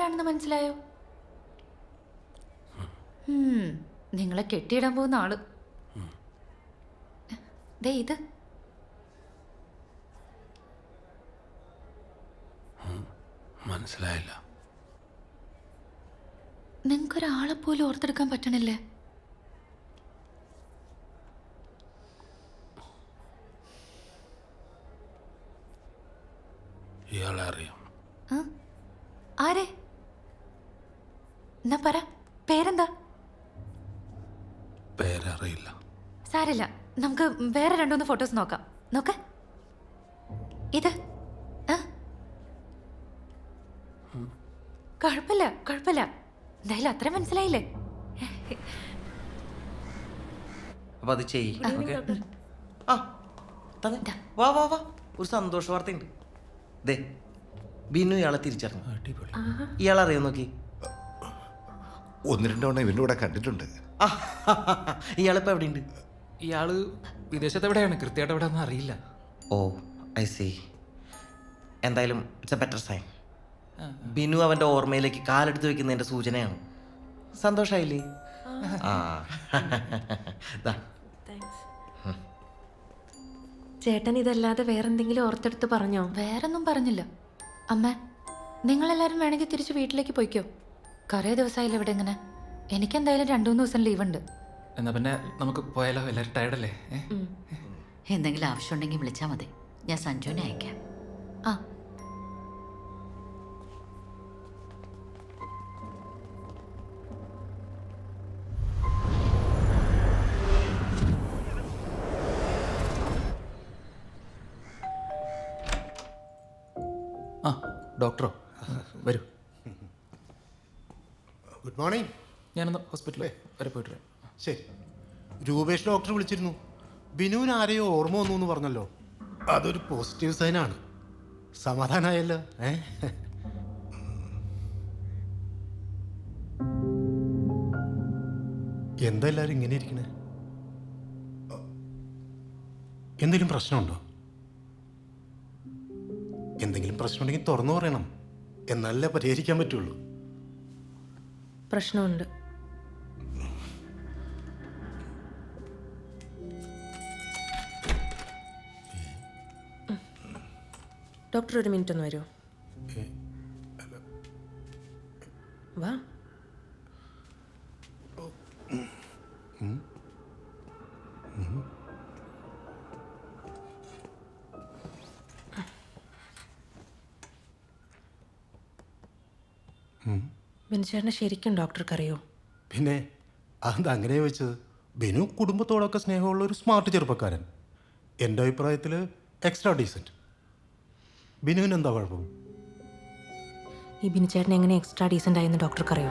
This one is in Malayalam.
ഇതാരാണെന്ന് മനസ്സിലായോ? നിങ്ങളെ കെട്ടിയിടാൻ പോകുന്ന ആൾ. ദേ ഇത്. മനസ്സിലായില്ല. നിങ്ങൾക്കൊരാളെ പോലും ഓർത്തെടുക്കാൻ പറ്റണില്ലേ? ഇയാളെ അറിയാം? ആരെ? എന്നാ പറ പേരെന്താ? പേരറിയില്ല. സാരില്ല നമുക്ക് വേറെ രണ്ടുമൂന്ന് ഫോട്ടോസ് നോക്കാം. നോക്ക. ഇത്? കുഴപ്പമില്ല കുഴപ്പമില്ല. എന്തായാലും അത്ര മനസ്സിലായില്ലേ? അപ്പൊ അത് ചെയ്യ്. ഓക്കെ. ആ തന്നെ വാ വാ വാ. ഒരു സന്തോഷ വാർത്തയുണ്ട് ദേ ബിനു ഇയാളെ തിരിച്ചറിഞ്ഞു. അടിപൊളി. ഇയാളെ അറിയാൻ നോക്കി? ഒന്ന് രണ്ട് തവണ ഇവന്റെ കൂടെ കണ്ടിട്ടുണ്ട്. ഇയാളിപ്പോൾ ഇയാളിപ്പോ എവിടെയുണ്ട്? ഇയാൾ വിദേശത്ത് എവിടെയാണ്? കൃത്യമായിട്ട് എവിടെ ഒന്നും അറിയില്ല. ഓ ഐ സി എന്തായാലും it's a better sign Binu അവന്റെ ഓർമ്മയിലേക്ക് കാലെടുത്ത് വെക്കുന്നതിന്റെ സൂചനയാണ്. സന്തോഷായില്ലേ? ആ. ദാ, ചേട്ടൻ ഇതല്ലാതെ വേറെന്തെങ്കിലും ഓർത്തെടുത്ത് പറഞ്ഞോ? വേറൊന്നും പറഞ്ഞില്ല. അമ്മ നിങ്ങളെല്ലാവരും വേണമെങ്കിൽ തിരിച്ച് വീട്ടിലേക്ക് പോയിക്കോ. കുറേ ദിവസമായില്ല ഇവിടെ ഇങ്ങനെ. എനിക്കെന്തായാലും രണ്ടു മൂന്ന് ദിവസം ലീവ് ഉണ്ട് എന്നാ പിന്നെ നമുക്ക് പോയാലോ? എല്ലാവരും ടയർഡല്ലേ അല്ലേ? എന്തെങ്കിലും ആവശ്യമുണ്ടെങ്കിൽ വിളിച്ചാൽ മതി. ഞാൻ സഞ്ജുവിനെ അയക്കാം. ആ. ആ ഡോക്ടറോ? വരൂ. ഗുഡ് മോർണിംഗ് ഞാനൊന്ന് ഹോസ്പിറ്റലിൽ വരെ പോയിട്ട് വരാം. ശരി. രൂപേഷ് ഡോക്ടർ വിളിച്ചിരുന്നു. ബിനുവിന് ആരെയോ ഓർമ്മ വന്നു എന്ന് പറഞ്ഞല്ലോ. അതൊരു പോസിറ്റീവ് സൈനാണ് സമാധാനമായല്ലോ ഏ? എന്താ എല്ലാവരും ഇങ്ങനെ ഇരിക്കണേ? എന്തെങ്കിലും പ്രശ്നമുണ്ടോ? എന്തെങ്കിലും പ്രശ്നമുണ്ടെങ്കിൽ തുറന്നു പറയണം. എന്നാലേ പരിഹരിക്കാൻ പറ്റുള്ളൂ. പ്രശ്നമുണ്ട്. ഡോക്ടർ ഒരു മിനിറ്റ് ഒന്ന് വരുമോ? വാ. ബിൻചേട്ടനെ ശരിക്കും ഡോക്ടർക്ക് അറിയോ പിന്നെ അതെന്താ അങ്ങനെ വെച്ചത്? ബിനു കുടുംബത്തോടൊക്കെ സ്നേഹമുള്ള ഒരു സ്മാർട്ട് ചെറുപ്പക്കാരൻ. എന്റെ അഭിപ്രായത്തിൽ എക്സ്ട്രാ ഡീസന്റ് ബിനുവിന് എന്താ കുഴപ്പം? ഈ ബിൻചേട്ടൻ എങ്ങനെ എക്സ്ട്രാ ഡീസന്റ് ആയെന്ന് ഡോക്ടർക്ക് അറിയോ